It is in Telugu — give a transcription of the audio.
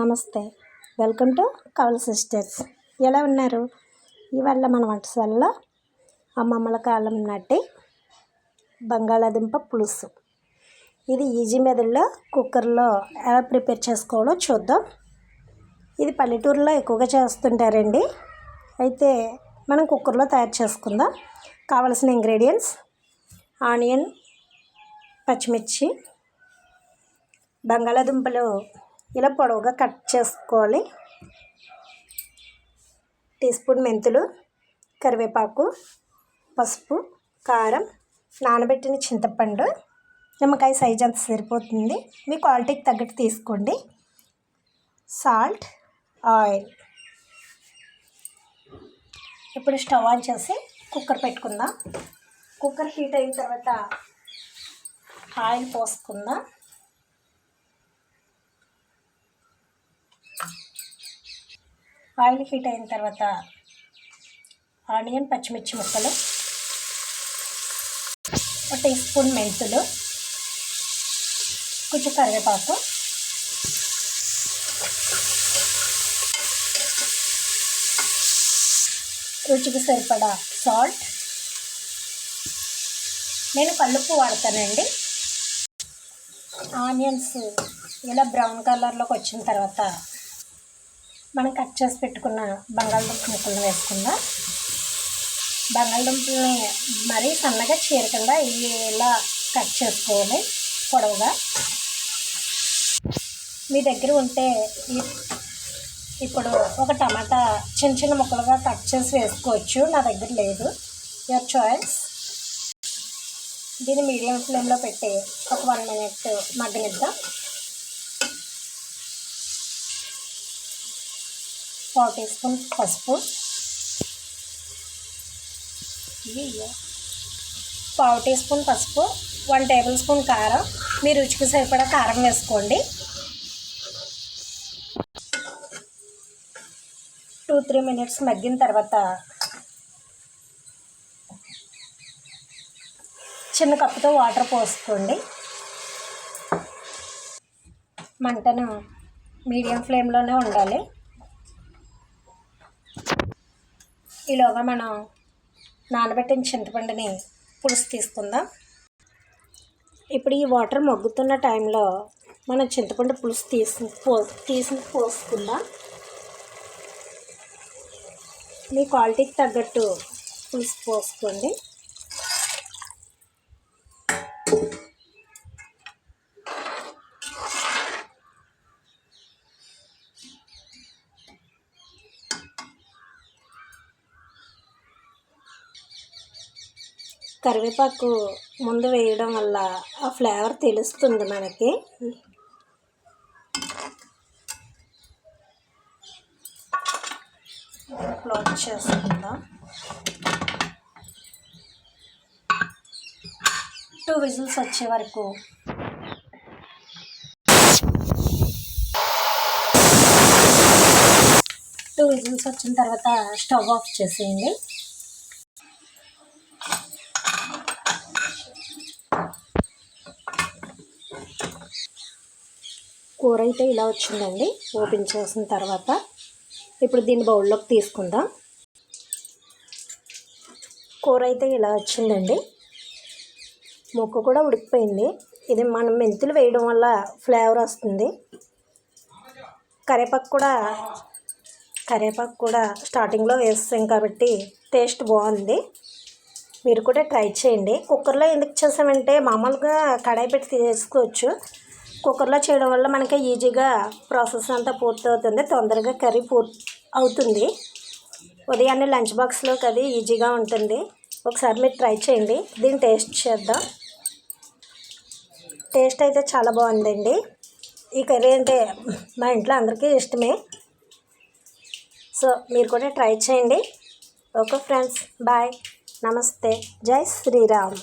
నమస్తే. Welcome to Kaval sisters. ఎలా ఉన్నారు? ఇవాళ మన వంటశాలలో అమ్మమ్మల కాలం నాటి బంగాళాదుంప పులుసు. ఇది ఈజీ మెథడ్లో కుక్కర్లో ఎలా ప్రిపేర్ చేసుకోవాలో చూద్దాం. ఇది పల్లెటూరులో ఎక్కువగా చేస్తుంటారండి. అయితే మనం కుక్కర్లో తయారు చేసుకుందాం. కావలసిన ఇంగ్రీడియంట్స్ ఆనియన్ పచ్చిమిర్చి బంగాళాదుంపలు ఇలా పొడవుగా కట్ చేసుకోవాలి. టీ స్పూన్ మెంతులు కరివేపాకు పసుపు కారం నానబెట్టిన చింతపండు. నిమ్మకాయ సైజ్ అంత సరిపోతుంది. మీ క్వాలిటీకి తగ్గట్టు తీసుకోండి. Salt oil. ఇప్పుడు స్టవ్ ఆన్ చేసి కుక్కర్ పెట్టుకుందాం. కుక్కర్ హీట్ అయిన తర్వాత ఆయిల్ పోసుకుందాం. ఆయిల్ హీట్ అయిన తర్వాత ఆనియన్ పచ్చిమిర్చి ముక్కలు ఒక టీ స్పూన్ మెంతులు కొంచెం కరివేపాకు రుచికి సరిపడా సాల్ట్. నేను కల్లుప్పు వాడతానండి. ఆనియన్స్ ఇలా బ్రౌన్ కలర్లోకి వచ్చిన తర్వాత మనం కట్ చేసి పెట్టుకున్న బంగాళదుంప ముక్కలను వేసుకుందాం. బంగాళదుంపల్ని మరీ సన్నగా చీరకుండా ఇలా కట్ చేసుకోవాలి పొడవుగా? మీ దగ్గర ఉంటే ఇప్పుడు ఒక టమాటా చిన్న చిన్న ముక్కలుగా కట్ చేసి వేసుకోవచ్చు. నా దగ్గర లేదు. యువర్ చాయిస్ దీన్ని మీడియం ఫ్లేమ్లో పెట్టి ఒక వన్ మినిట్ మగ్గనిద్దాం. పావు టీ స్పూన్ పసుపు. పావు టీ స్పూన్ పసుపు వన్ టేబుల్ స్పూన్ కారం. మీ రుచికి సరిపడా కారం వేసుకోండి. టూ త్రీ మినిట్స్ మగ్గిన తర్వాత చిన్న కప్పుతో వాటర్ పోసుకోండి. మంటను మీడియం ఫ్లేమ్లోనే ఉండాలి. ఈలోగా మనం నానబెట్టిన చింతపండుని పులుసు తీసుకుందాం. ఇప్పుడు ఈ వాటర్ మగ్గుతున్న టైంలో మనం చింతపండు పులుసు తీసి పో తీసి పోసుకుందాం. మీ క్వాలిటీకి తగ్గట్టు పులుసు పోసుకోండి. కరివేపాకు ముందు వేయడం వల్ల ఆ ఫ్లేవర్ తెలుస్తుంది మనకి. క్లోజ్ చేసుకుందాం. టూ విజిల్స్ వచ్చే వరకు. టూ విజిల్స్ వచ్చిన తర్వాత స్టవ్ ఆఫ్ చేసేయండి. కూర అయితే ఇలా వచ్చిందండి. ఓపెన్ చేసిన తర్వాత ఇప్పుడు దీన్ని బౌల్లోకి తీసుకుందాం. కూర అయితే ఇలా వచ్చిందండి. ముక్క కూడా ఉడికిపోయింది. ఇది మనం మెంతులు వేయడం వల్ల ఫ్లేవర్ వస్తుంది. కరేపాకు కూడా కరేపాకు కూడా స్టార్టింగ్లో వేస్తాం కాబట్టి టేస్ట్ బాగుంది. మీరు కూడా ట్రై చేయండి. కుక్కర్లో ఎందుకు చేసామంటే మామూలుగా కడాయి పెట్టి తీసుకోవచ్చు కుక్కర్లో చేయడం వల్ల మనకి ఈజీగా ప్రాసెస్ అంతా పూర్తవుతుంది. తొందరగా కర్రీ పూర్తి అవుతుంది. ఉదయాన్నే లంచ్ బాక్స్లోకి అది ఈజీగా ఉంటుంది. ఒకసారి మీరు ట్రై చేయండి. దీన్ని టేస్ట్ చేద్దాం. టేస్ట్ అయితే చాలా బాగుందండి. ఈ కర్రీ అంటే మా ఇంట్లో అందరికీ ఇష్టమే. సో మీరు కూడా ట్రై చేయండి. Okay friends bye. నమస్తే. జై శ్రీరామ్.